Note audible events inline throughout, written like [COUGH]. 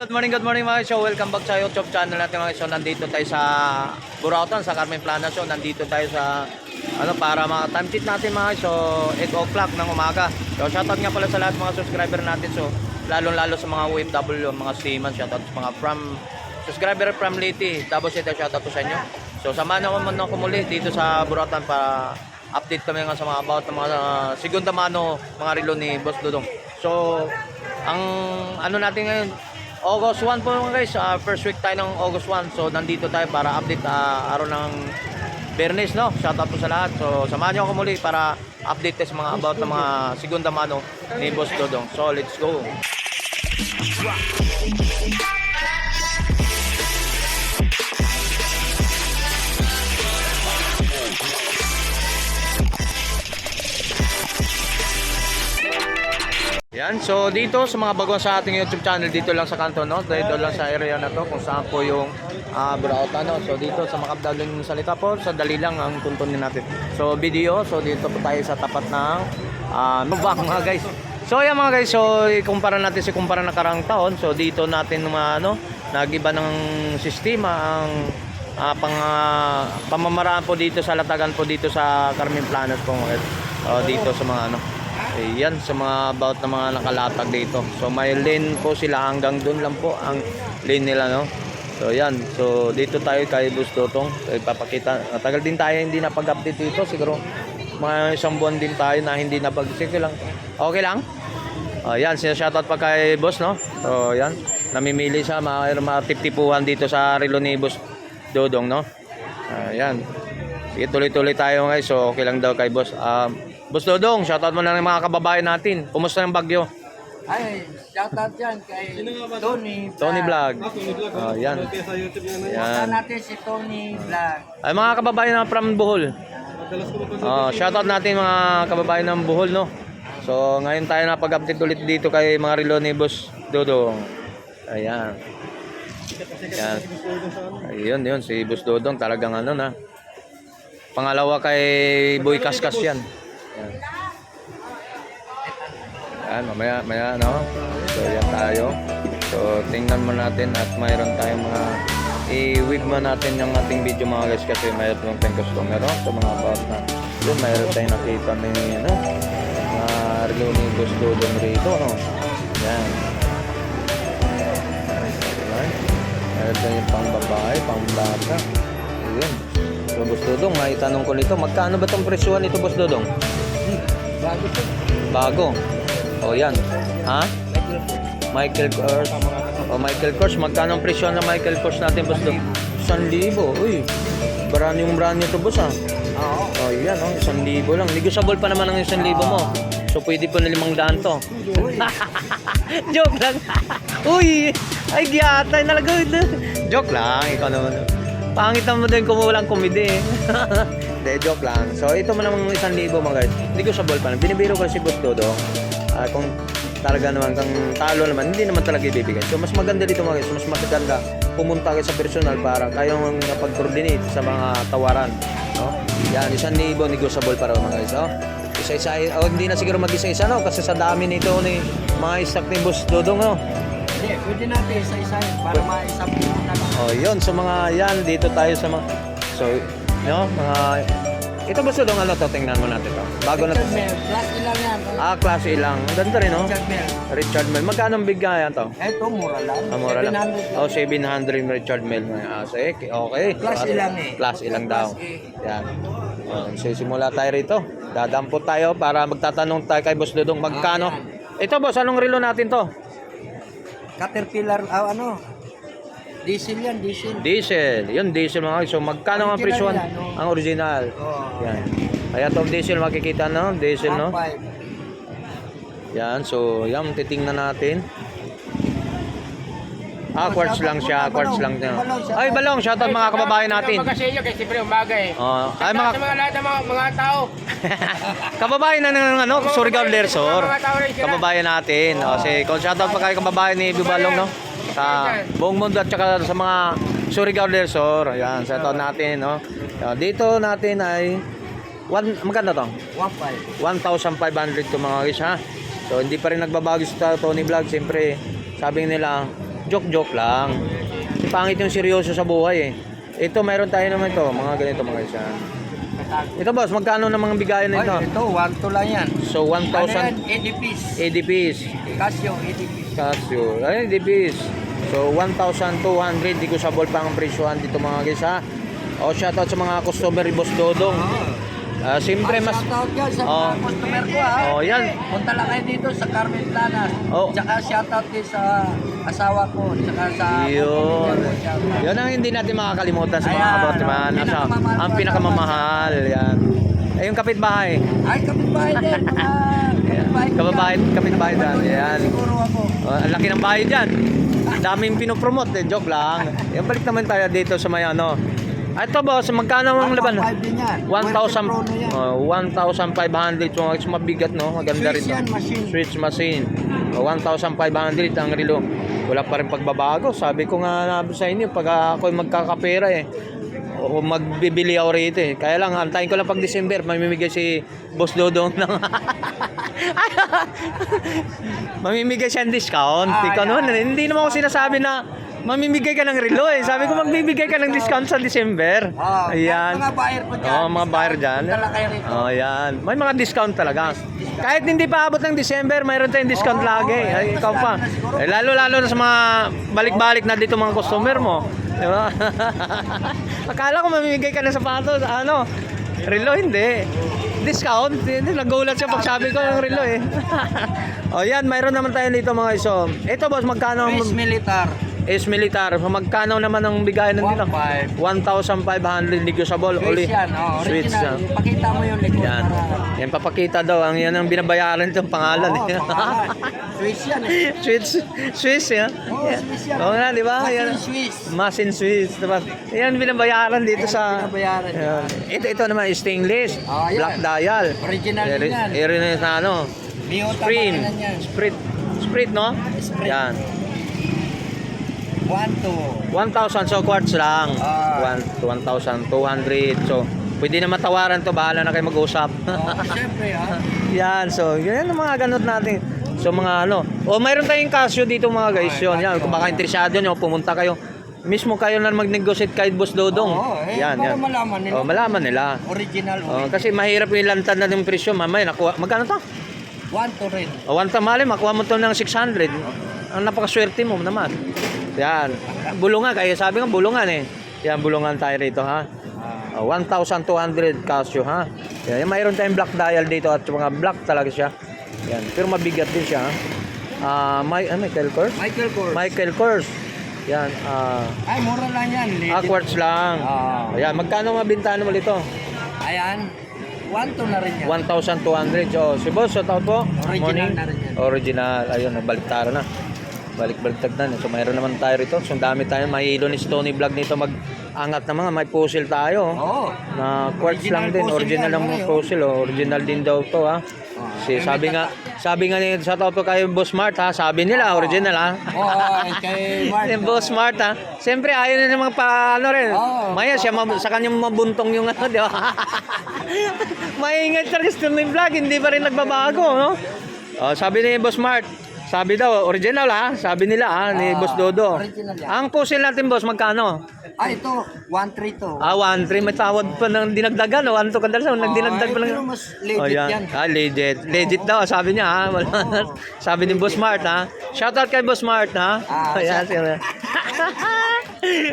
Good morning, good morning mga show. Welcome back sa YouTube channel natin mga show. Nandito tayo sa Burautan, sa Carmen Plana show. Nandito tayo sa ano para mga time sheet natin mga show 8 o'clock ng umaga. So shoutout nga pala sa lahat mga subscriber natin. So lalong lalo sa mga OFW, mga seaman, shoutout sa mga from subscriber from Liti. Tapos ito shoutout po sa inyo. So samahan ako man ako muli dito sa Burautan para update kami nga sa mga about ng mga uh, segunda mano mga relo ni Boss Dudong. So ang ano natin ngayon August 1 po mga guys, ah, first week tayo ng August 1. So nandito tayo para update ah, araw ng Bernes, no? Shoutout po sa lahat. So samahan niyo ako muli para update sa mga about ng mga segunda mano ni Boss Dodong. So let's go. Yan, so dito sa mga bago sa ating YouTube channel, dito lang sa kanto, no? Dito lang sa area na to kung saan po yung uh, Burauta, no? So dito sa makabdaling salita po, sa dali lang ang tuntunin natin. So video, so dito po tayo sa tapat ng uh, Nubak mga guys. So yan mga guys, so ikumpara natin si kumpara na karang taon. So dito natin mga ano, nagiba ng sistema ang ah, pang ah, pamamaraan po dito sa latagan po dito sa Carmen Planas po mga guys. So, dito sa mga ano, Ayan, sa mga about na mga nakalatag dito. So may lane po sila hanggang doon lang po ang lane nila no. So yan, so dito tayo kay Bus Dotong. So ipapakita, matagal din tayo hindi napag-update dito. Siguro mga isang buwan din tayo na hindi napag Sige lang. Okay lang? Oh, yan, sinashoutout pa kay Boss no. So yan, namimili siya mga mga tiptipuhan dito sa relo ni Boss Dodong no. Ayan. Sige, tuloy-tuloy tayo guys. So okay lang daw kay Boss. Um, Boss Dodong, shoutout mo na ng mga kababayan natin. Kumusta yung bagyo? Ay, shoutout yan kay Tony Tony Vlog. Oh, yan. Yan. natin si Tony Vlog. Ay mga kababayan na from Bohol. Oh, shoutout natin mga kababayan ng Bohol, no. So, ngayon tayo napag-update ulit dito kay mga relo ni Boss Dodong. Ayan. Ayan. Ayun, yun. Si Boss Dodong talagang ano na. Pangalawa kay Boy Kaskas yan. Ayan. Mamaya, maya, no? So, yan tayo. So, tingnan mo natin at mayroon tayong mga i-weave mo natin yung ating video mga guys kasi mayroon yung tayong customer, no? So, mga about na doon, mayroon tayong nakita ni, ano, mga relo ni Boss Dodong rito, no? Yan. Mayroon tayong pang babae, pang bata. Ayan. So, Boss Dodong, may tanong ko nito, magkano ba itong presyuhan nito, Boss Dodong? Bago to. Bago. O yan. Ha? Michael Kors. O Michael Kors. Magkano ang presyo ng Michael Kors natin, boss? Do? 1,000. Uy. Brand yung brand nito, boss, ha? Oo. O yan, o. 1,000 lang. Negotiable pa naman ang 1,000 mo. So, pwede po na limang daan to. [LAUGHS] Joke lang. [LAUGHS] Uy. Ay, giyatay nalaga. [LAUGHS] Joke lang. Ikaw naman. Pangit naman din kung walang komedi. eh. Hindi, joke lang. So, ito mo namang isang libo mga guys. Hindi ko sa ball pa. Binibiro ko si Boss Dodo. Ah, kung talaga naman, kung talo naman, hindi naman talaga ibibigay. So, mas maganda dito mga guys. Mas maganda pumunta kayo sa personal para kayong napag-coordinate sa mga tawaran. No? Yan, isang libo negotiable para mga guys. No? Isa-isa, oh, hindi na siguro mag-isa-isa, no? Kasi sa dami nito ni mga stock ni Boss Dodong, no? Hindi, pwede natin isa-isa para maisang na lang. Oh, yun. So mga yan, dito tayo sa mga So, no, mga Ito ba sudong ano to? Tingnan mo natin to. Bago na to. Richard Mel, class ilang yan. Ah, klase ilang. Ang ganda rin, no? Richard Mel. Richard Mel. Magkano ang bigayan to? Ito, mura lang. Ah, mura lang. 700 Oh, 700 yung Richard Mel. Ah, eh, okay. Class ilang eh. Class ilang daw. Class A. Yan. Oh, so, simula tayo rito. Dadampot tayo para magtatanong tayo kay Boss Dudong magkano. Ito, boss, anong relo natin to? Caterpillar, ah, ano? Diesel yan, diesel. Diesel. Yun, diesel mga. So, magkano ang Original presyo? yan, no? Ang original. Oo. Yan. Kaya to diesel makikita no, diesel no. 1.5. Yan, so yan titingnan natin. Ah, quartz lang siya, quartz lang niya. Ay, balong, shout out mga kababayan natin. Sa inyo, kasi siyempre umaga eh. Oh, ay mga sa mga lahat ng mga, mga tao. [LAUGHS] kababayan na ng ano, Surigao Lersor. Kababayan natin. O, si shout out pa kay kababayan ni Bibalong no. Sa buong mundo at saka sa mga Surigao Lersor. Ayan, shout out natin no. Dito natin ay one, magkano to? 1.5. 1,500 to mga guys ha. So hindi pa rin nagbabago sa Tony Vlog. Siyempre, sabi nila, Joke-joke lang. Pangit yung seryoso sa buhay eh. Ito, mayroon tayo naman ito. Mga ganito mga isa. Ito boss, magkano na mga bigayan Ay, nito? ito, 1 to lang yan. So, Ano yan? 1,000 80 piece. ADPs. Casio, 80 piece. Casio. Ay, ADPs. So, 1,200. Di ko sabol pa ang presyohan dito mga guys ha. O, shoutout sa mga customer ni Boss Dodong. Ah, siyempre, mas... Shoutout yan sa Oh. mga customer ko ha. Oh, yan. Punta lang kayo dito sa Carmen Planas. Oh. Tsaka shoutout din sa asawa ko. Tsaka sa... Yun. Yun ang hindi natin makakalimutan sa mga Ayan, kabautiman. ang Asa, pinakamamahal ang pa pinakamamahal. Yan. Eh, yung kapitbahay. Ay, kapitbahay din. Mga [LAUGHS] kapitbahay dyan. kapitbahay dyan. Yan. Siguro ako. Oh, ang laki ng bahay dyan. Daming pinopromote eh. Joke lang. Yan, balik naman tayo dito sa may ano. Ah, Ito boss, magkano ang laban? 1.5 din yan. 1,000 Pro na yan. oh, 1,500 so it's mabigat no maganda rin Switch yan, machine. switch machine oh, 1,500 ang relo wala pa rin pagbabago sabi ko nga nabi sa inyo pag ako magkakapera eh o magbibili ako rito eh kaya lang antayin ko lang pag December mamimigay si Boss Dodong ng [LAUGHS] mamimigay siya ng discount Ah, ikaw yeah. naman hindi naman ako sinasabi na mamimigay ka ng relo eh sabi ko magbibigay ka ng discount sa December Oh, ayan Mga buyer ko dyan. Oo, mga buyer dyan. Oh, yan. May mga discount talaga. Kahit hindi pa abot ng December, mayroon tayong discount Oo, lagi. oo, Ay, ikaw pa. Eh, lalo-lalo na sa mga balik-balik na dito mga customer mo. Di ba? [LAUGHS] Akala ko mamimigay ka ng sapatos. Ano? Relo, hindi. Discount. Hindi, nagulat siya pag sabi ko ng relo eh. [LAUGHS] oh, yan. Mayroon naman tayo dito mga iso. Ito boss, magkano Swiss Militar. Is militar? So, magkano naman ang bigayan ng dito? 1.5. 1,500 negotiable. Uli. Swiss yan. Oh, Swiss original. yan. Pakita mo yung likod Yan. para... Yan papakita daw ang yan ang binabayaran itong pangalan Oo, eh. pangalan. Swiss yan eh. [LAUGHS] Swiss Swiss yan. Oo, Swiss yan. Oo nga, di ba? Masin Yan. Swiss. Masin Swiss, di ba? Yan binabayaran dito Ayan, sa binabayaran Yan. Ito ito naman stainless, Ah, yan. black dial. Original din yan. eri na ano, Miyota spring, makinan yan. sprit, sprit no? Sprit. Yan. 1, 2. 1,000 so quartz lang. Ah. One- 1,200. So, pwede na matawaran to, bahala na kayo mag-usap. Oh, [LAUGHS] Siyempre ha. Yan, so yan ang mga ganot natin. So mga ano, o mayroon tayong Casio dito mga guys. Okay, Yun, yan, kung baka interesado nyo, pumunta kayo. Mismo kayo na mag-negotiate kahit Boss Dodong. Oo, eh, yan, yan. malaman nila. Oh, malaman nila. Original. Oh, kasi mahirap yung lantad na ng presyo. Mamaya, nakuha. Magkano to? 1 to rin. O, one tamale, makuha mo to ng 600. Ang napakaswerte mo naman. Yan. Bulungan, kaya sabi nga bulungan eh. Yan, bulungan tayo rito ha. Uh, 1,200 Casio ha. Yan, mayroon tayong black dial dito at mga black talaga siya. Yan, pero mabigat din siya. ha. Ah, may ah, Michael Kors? Michael Kors. Michael Kors. Yan, ah Ay, mura lang yan. Ah, quartz lang. Ah. Ayan, magkano mabintahan mo dito? Ayan. 1 to na rin yan. 1,200. So, si boss, shout out po. Original na rin yan. Original. Ayun, nagbaliktara na. Balik-baliktad na. So, mayroon naman tayo rito. So, dami tayo. May ilo ni Stony Vlog nito mag-angat na mga. May puzzle tayo. Oo. Na quartz lang din. Original mga oh. puzzle. Oh. Original din daw to ha. Si, Eh, sabi nga, sabi nga ni out po kay Boss Mart ha. Sabi nila, Oo. original ha. Oo, eh, kay Mark. Si [LAUGHS] Boss Mart ha. Siyempre, ayaw na naman pa, ano rin. Oo. Maya siya, mab- sa kanyang mabuntong yung ano, [LAUGHS] di ba? Maingay talaga sa yung vlog, hindi pa rin nagbabago, no? Oh, sabi ni Boss Mart, sabi daw, original ha, sabi nila ha, ni Ah, Boss Dodo. original yan. Ang puzzle natin, boss, magkano? Ah, ito. 1-3 to. Ah, 1-3, may tawad pa ng dinagdagan, no? Ano to kadalasan, nagdinagdag ay, pa lang. pero mas legit Oh, yan. Ah, legit. Legit daw, sabi niya ha. Wala. [LAUGHS] sabi ni Boss Mart ha. Shoutout kay Boss Mart ha. Ah, [LAUGHS] Ayan, sila. [LAUGHS]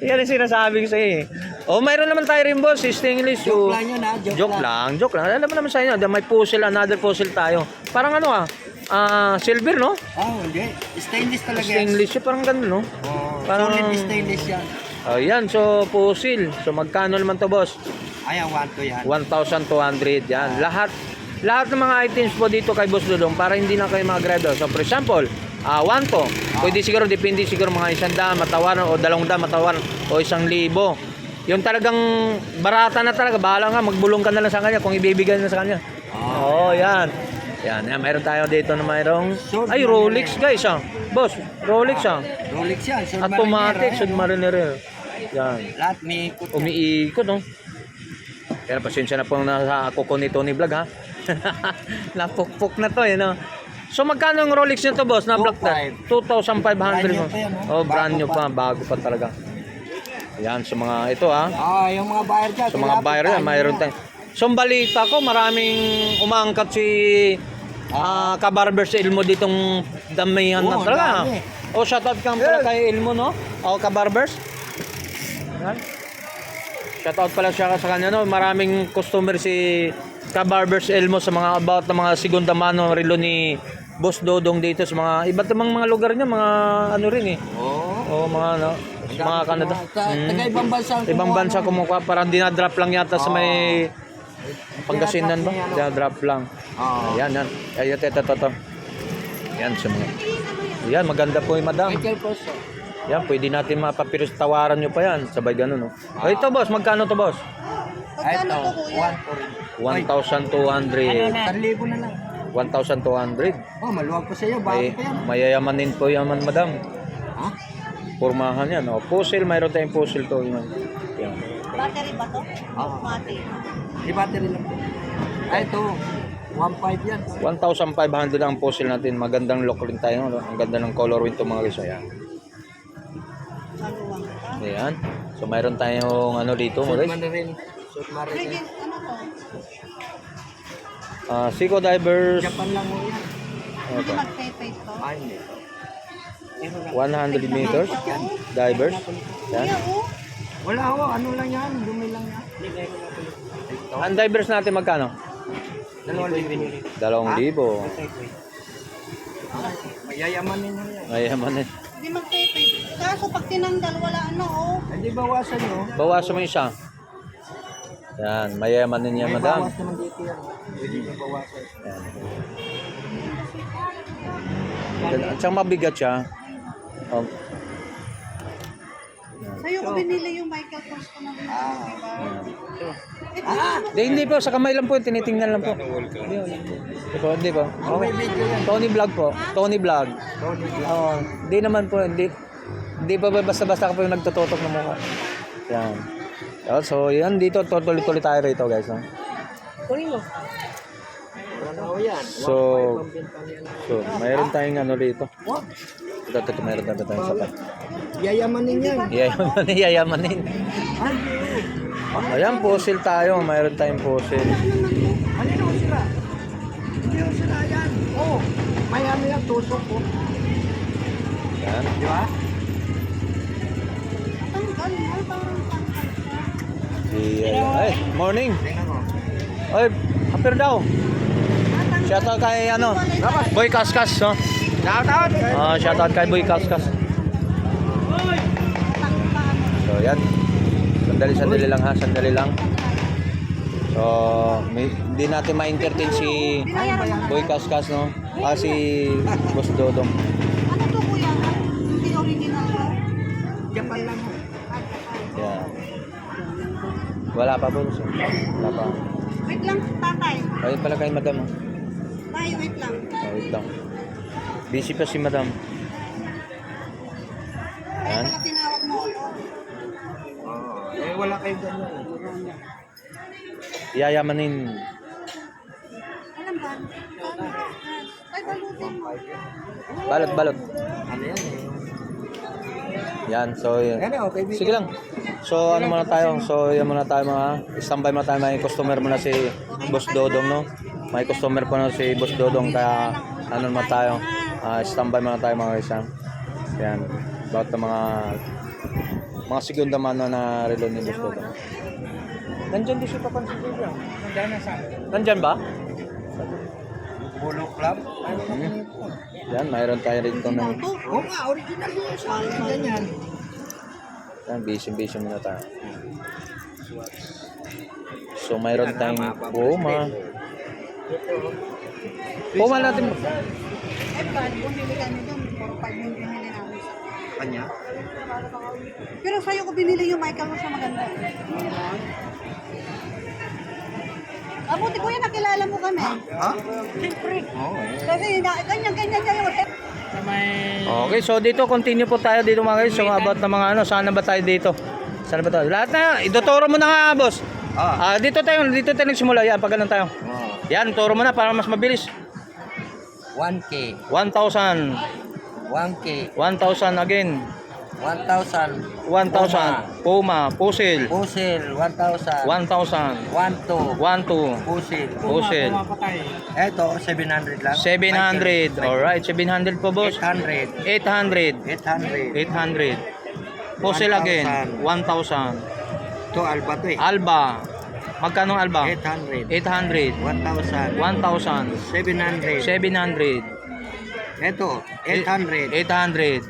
Yan ang sinasabi ko sa'yo eh. Oh, mayroon naman tayo rin boss, stainless. Joke oh. lang yun ha. Joke, Joke lang, joke lang. Alam mo naman sa inyo, may puzzle, another puzzle tayo. Parang ano ah, ah, silver no? Oh, hindi. Stainless talaga yan. Stainless siya, parang ganun no? Oh, Parang- solid stainless yan. Oh, yan, so puzzle. So magkano naman to boss? Ayan, 1 to yan. 1,200 yan. Lahat lahat ng mga items po dito kay Boss Dudong para hindi na kayo mag-grado. So for example, ah one to. Pwede siguro depende siguro mga isang daan matawaran o dalawang daan matawaran o isang libo. Yung talagang barata na talaga, bahala nga, magbulong ka na lang sa kanya kung ibibigay na sa kanya. Oo, oh, yan. Yan, yan, mayroon tayo dito na mayroong... Ay, Rolex guys ah. Boss, Rolex ah. Rolex yan. Automatic, submariner. Yan. Lahat may ikot. Umiikot, no? Kaya pasensya na po na sa kuko ni Tony Vlog, ha? [LAUGHS] Napukpok na to, eh, no? So magkano yung Rolex nito boss na black na? 2,500 Brand new mo. Oh, oh. brand new pa, bago pa talaga. Yan, sa mga ito ha. Ah, yung mga buyer dyan. Sa mga buyer yan, mayroon tayong... So ang balita ko, maraming umaangkat si ah Kabarbers Ilmo ditong damihan na Oo, talaga. dami. Oh, shoutout ka pala kay Ilmo, no? O, Kabarbers. Yan. Shoutout pala siya sa kanya, no? Maraming customer si Kabarbers Ilmo sa mga about na mga segunda mano relo ni Boss Dodong dito sa mga iba't ibang mga lugar niya, mga ano rin eh. Oo. Oh, mga ano, mga Canada. Sa, Mm. taga ibang bansa. ang Ibang kumuha bansa ng- kumukuha, parang dinadrop lang yata sa may Pangasinan ba? No? Dinadrop lang. Oo. Ayan, yan. Ayan, ito, ito, ito. Yan, sa mga. Yan, maganda po yung madam. Kors. oh. Yan, pwede natin mapapiros, tawaran nyo pa yan. Sabay ganun, no? Oh, ito, boss, magkano to, boss? Ay, ito. One for 1,200. 1,000 na lang. 1,200. Oh, maluwag pa sa'yo. Bago May, pa yan. mayayamanin po yaman, madam. Ha? Pormahan yan. Oh, puzzle, mayroon tayong puzzle to. Yan. Yan. Battery ba to? Oo. Battery. Di battery lang po. Ay, ito. 1.5 yan. 1,500 ang puzzle natin. Magandang look rin tayo. No? Ang ganda ng color rin itong mga guys. Ayan. Maluwang ka. Ayan. So, mayroon tayong ano dito, mga guys. Submarine. Submarine. Regent, ano to? Ah, Seco Divers. Japan lang mo yan. Ano Hindi to? mag-face to? Ay, hindi. 100 meters. Divers. Yan. Kuya, oh. Wala ho. Ano lang yan? Dumi lang yan. Ang divers natin magkano? Dalawang libo. Dalawang libo. Mayayamanin nyo yan. Mayaman eh. Hindi mag-face. Kaso pag tinanggal, wala ano, oh. Hindi bawasan nyo. Bawasan mo isa. Yan, mayaman din yan, May madam. bawas naman dito yan. Nyo bawasan. Yan. At siyang mabigat siya. Oh, Sa'yo ko binili yung Michael Kors ko na binili, Ah. diba? yan. Ito yung Hindi, hindi po. Sa kamay lang po. Tinitingnan lang po. Hindi po. Hindi po. May video yan. Tony Vlog po. Tony Vlog. Tony Vlog. Oo. Hindi naman po. Hindi. Hindi pa ba basta-basta ka po yung nagtututok ng mukha. Yan. So, yan dito. Tuloy-tuloy tayo rito, guys. No? Wala na ho yan. So, so, mayroon tayong ano rito. What? Ito, ito, mayroon tayo tayong sapat. Yayamanin yan. Yayamanin, [LAUGHS] yayamanin. Ay, Ayan, puzzle tayo. Mayroon tayong puzzle. Ano ho sila? Hindi ho sila yan. Oo. May ano yan, tusok po. Yan. Di ba? Si, ay, morning. Tingnan mo. Oy, apir daw. Shoutout kay ano, Boy Kaskas, no? Shoutout! Ah, shoutout kay Boy Kaskas. So, yan. Sandali, sandali lang ha, sandali lang. So, may, hindi natin ma-entertain si Boy Kaskas, no? Ah, si Boss Dodong. Ano to, kuya? Hindi original to? Japan lang ho. Yan. Wala pa po. Wala pa. Wait lang, tatay. Ayun pala kay madam. oh. Tay, wait lang. Oh, wait lang. Busy pa si madam. Kaya Yan. pala tinawag mo ako. Oo. Eh, wala kayo ganyan. Yayamanin. Alam ba? Ay, balutin mo. Balot, balot. Ano yan eh? Yan, so yan. Eh. Sige lang. So ano muna tayo? So yan muna tayo mga standby muna tayo. May customer muna si Boss Dodong no. May customer po na si Boss Dodong kaya ano muna tayo. Ah, standby muna tayo mga isa. Yan. About the mga mga segunda mano na relo ni Boss Dodong. Nandyan din siya papansin ko yan. Nandiyan na sa Nandyan ba? Polo Club. Hmm. Yan, mayroon tayo rito ng Oo nga, original yun sa ganyan. yan, busy-busy muna tayo. So mayroon tayong Puma. Puma natin. Eh, bad, bumili kami doon. 4-5 yung binili namin. Kanya? Pero sa'yo ko binili yung Michael Kors na maganda. Abuti ko yan, nakilala mo kami. Ha? Siyempre. Oo eh. Kasi na- ganyan-ganyan niya yun. Okay, so dito continue po tayo dito mga guys. So about na mga ano, saan na ba tayo dito? Saan na ba tayo? Lahat na, ituturo mo na nga boss. Ah. Ah, dito tayo, dito tayo nagsimula. Yan, pag ganun tayo. Oo. Yan, turo mo na para mas mabilis. 1K. 1,000. 1K. 1,000 again. 1,000. 1,000. Puma. Pusil. Pusil, 1,000. 1,000. 1,2. 1,2. Pusil. Pusil. Ito, 700 lang. 700. Alright, 700 po boss. 800. 800. 800. 800. Pusil again. 1,000. Ito, Alba to eh. Alba. Magkano ang Alba? 800. 800. 1,000. 1,000. 700. 700. Ito, 800. 800.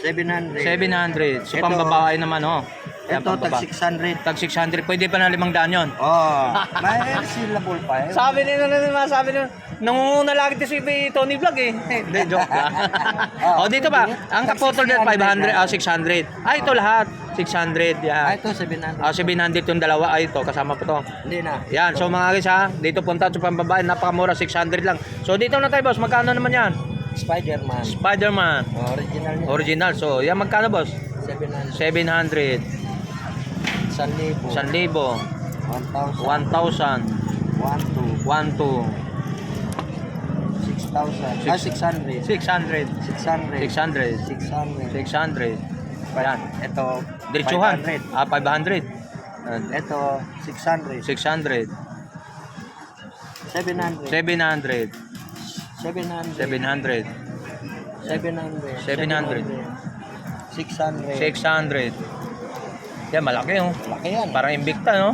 700. 700. So Ito. pambabae naman oh. Ito, pambaba. tag 600. Tag 600. Pwede pa na limang daan yun. Oh, may syllable pa eh. Sabi nila na naman, sabi nila, nangunguna lagi to si Tony Vlog eh. [LAUGHS] Hindi, joke lang. [LAUGHS] o dito ba, ang kaputol na 500, ah, 600. Ah, ito lahat. 600, Ah, yan. ito 700. Ah, 700 yung dalawa, ay ito, kasama po to. Hindi na. Yan, so mga guys ha, dito punta sa pambabae, napakamura, 600 lang. So dito na tayo boss, magkano naman yan? Spider-Man. Spider-Man, Original niya. original. So yan magkano boss? 700. 700, 1,000. 1,000, 1,000. 1,000, 1,2. 1,2, 6,000. Ah, 600. 600, 600. 600, 600. 600. Yan. Ito, Diretsuhan. 500. Ah, 500. Yan. Ito, 600. 600. 700. 700. 700. 700. 700. 700. 600. 600. Yan, malaki oh. Laki yan. Parang Invicta, no?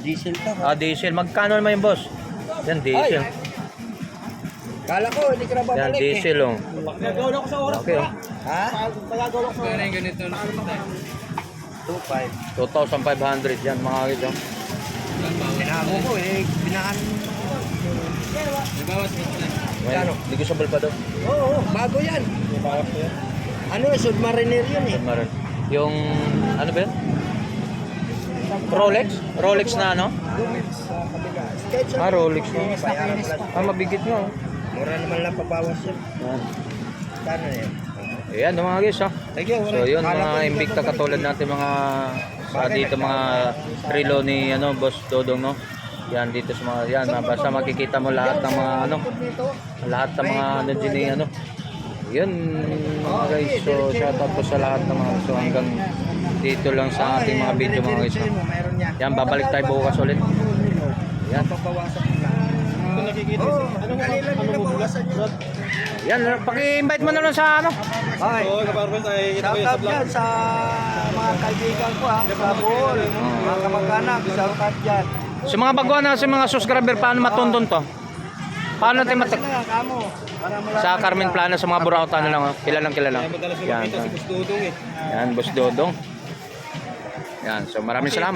Diesel to. Ah, diesel. Magkano naman yung boss? Yan, diesel. Kala ko, hindi ka na Yan, babalik diesel, oh. Nagawala ko sa oras Okay, oh. Ha? 2,500. 2,500 yan, mga guys, oh. Tinago ko eh. Binahan. Well, negotiable pa daw. Oo, oh, bago yan. Ano, submariner yun eh. Meron. Yung, ano ba yun? Rolex? Rolex na ano? Sa Ah, Rolex na. Ah, mabigit nga, oh. Mura naman lang pabawas yun. Yan. Kano yan? Ayan, yung mga guys, oh. Thank you. So yun mga Invicta katulad natin mga sa dito mga relo ni ano Boss Dodong no. Yan dito sa mga yan basta makikita mo lahat ng mga ano lahat ng mga ano din ni ano. Yun mga guys so shout out po sa lahat ng mga so hanggang dito lang sa ating mga video mga guys. no. Yan babalik tayo bukas ulit. Yan. Papawasan Kung nakikita oh, anong kanila ano nabawasan niya? Yan paki-invite mo na lang sa ano. Okay. Shout out yan sa mga kaibigan ko ha. Sa Bohol. Mga kamag-anak. Shout out yan. Sa mga baguhan na sa mga subscriber paano matundon to? Paano natin matag sa Carmen nila. Plana sa mga burauta na lang oh. kilalang kilala yan yan Boss Dodong yan so maraming salamat